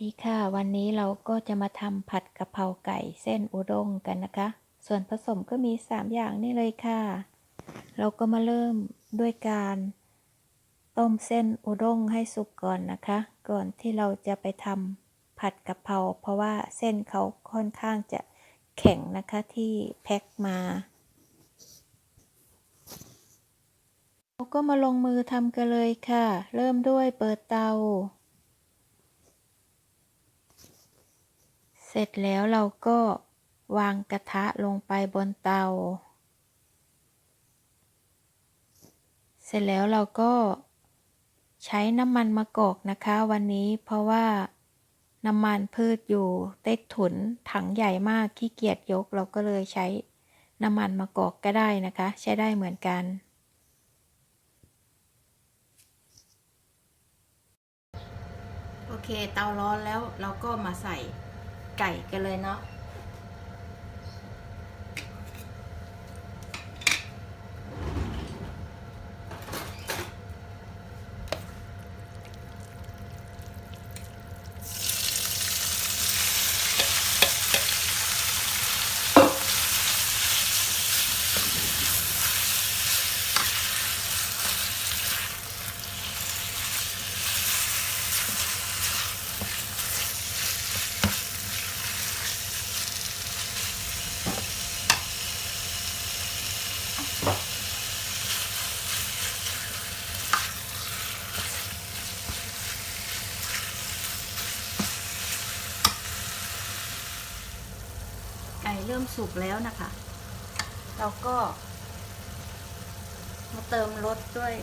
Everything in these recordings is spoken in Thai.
ดีค่ะ วันนี้เราก็จะมาทำผัดกะเพราไก่เส้นอุด้งกันนะคะ ส่วนผสมก็มี 3 อย่างนี่เลยค่ะ เราก็มาเริ่มด้วยการต้มเส้นอุด้งให้สุกก่อนนะคะ ก่อนที่เราจะไปทำผัดกะเพราเพราะว่าเส้นเขาค่อนข้างจะแข็งนะคะที่แพ็คมาเราก็มาลงมือทำกันเลยค่ะ เริ่มด้วยเปิดเตา เสร็จแล้วเราก็วางกระทะลงไปบนเตา เสร็จแล้วเราก็ใช้น้ำมันมะกอกนะคะ วันนี้เพราะว่าน้ำมันพืชอยู่ใต้ถุนถังใหญ่มากขี้เกียจยกเราก็เลยใช้น้ำมันมะกอกก็ได้นะคะ ใช้ได้เหมือนกัน โอเคเตาร้อนแล้วเราก็มาใส่ ไก่กันเลยเนาะ เริ่มสุกแล้วนะคะ เราก็มาเติมรสด้วย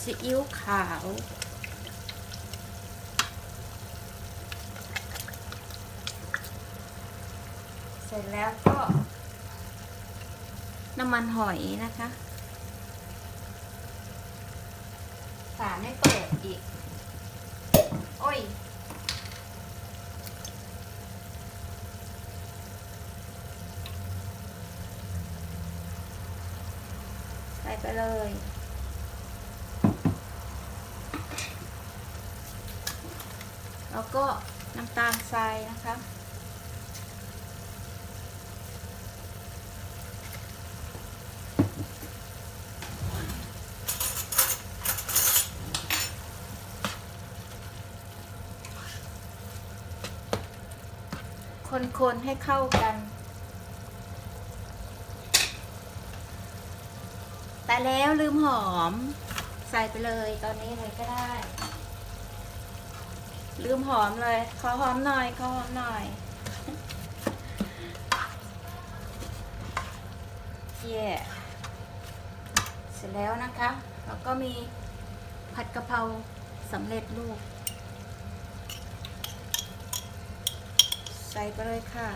ซีอิ๊วขาว เสร็จแล้วก็ น้ำมันหอยนะคะฝาไม่เปิดอีก โอ้ย ส่ไปเลย แล้วก็น้ำตาลทรายนะคะคนๆให้เข้ากัน แต่แล้วลืมหอม ใส่ไปเลยตอนนี้เลยก็ได้ ลืมหอมเลย ขอหอมหน่อย ขอหอมหน่อย เย่เสร็จแล้วนะคะ แล้วก็มีผัดกะเพราสำเร็จรูป ใส่ไปเลยค่ะ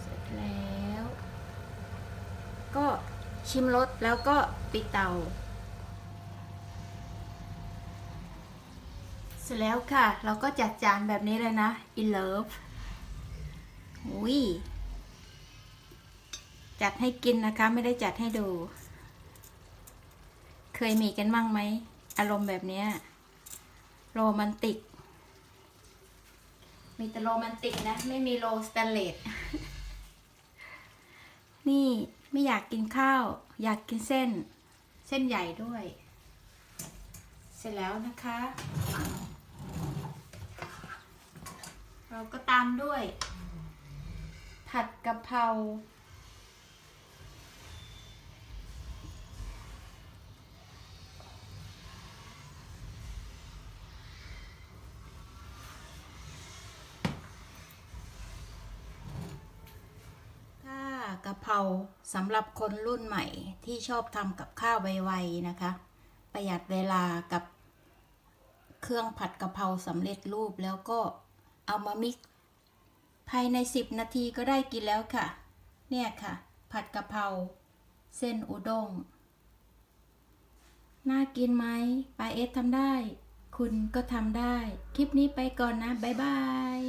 เสร็จแล้ว ก็ ชิมรสแล้วก็ปิดเตา เสร็จแล้วค่ะ เราก็จัดจานแบบนี้เลยนะ in love อุ้ยจัดให้กินนะคะ ไม่ได้จัดให้ดู เคยมีกันมั่งไหม อารมณ์แบบนี้โรแมนติก มีแต่โรแมนติกนะ ไม่มีโรสแตนเลสนี่ ไม่อยากกินข้าว อยากกินเส้น เส้นใหญ่ด้วย เสร็จแล้วนะคะ เราก็ตามด้วย ผัดกะเพรา เพราสำหรับคนรุ่นใหม่ที่ชอบทำกับข้าวไวๆนะคะ ประหยัดเวลากับเครื่องผัดกะเพราสำเร็จรูปแล้วก็เอามามิกภายใน 10 นาทีก็ได้กินแล้วค่ะ เนี่ยค่ะ ผัดกะเพราเส้นอุด้งน่ากินไหมปาเอสทำได้ คุณก็ทำได้ คลิปนี้ไปก่อนนะ บ๊ายบาย